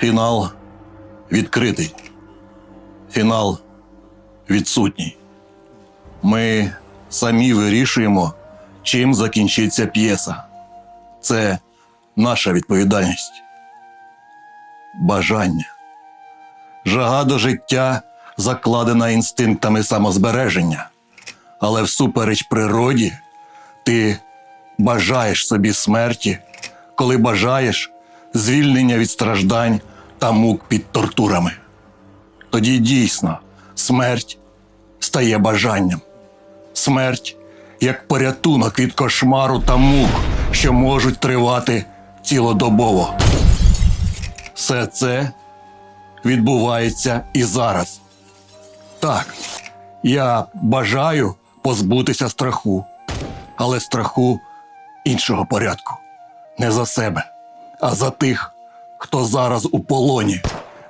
Фінал відкритий. Фінал відсутній. Ми самі вирішуємо, чим закінчиться п'єса. Це наша відповідальність. Бажання. Жага до життя закладена інстинктами самозбереження. Але всупереч природі ти бажаєш собі смерті, коли бажаєш звільнення від страждань та мук під тортурами. Тоді дійсно смерть стає бажанням. Смерть як порятунок від кошмару та мук, що можуть тривати цілодобово. Все це відбувається і зараз. Так, я бажаю позбутися страху, але страху іншого порядку. Не за себе, а за тих, хто зараз у полоні,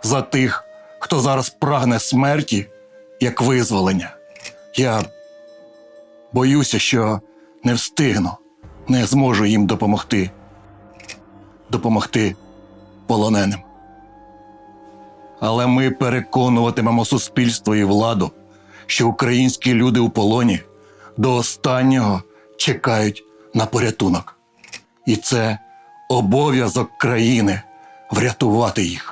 за тих, хто зараз прагне смерті як визволення. Я боюся, що не встигну, не зможу їм допомогти. Допомогти полоненим. Але ми переконуватимемо суспільство і владу, що українські люди у полоні до останнього чекають на порятунок. І це обов'язок країни врятувати їх.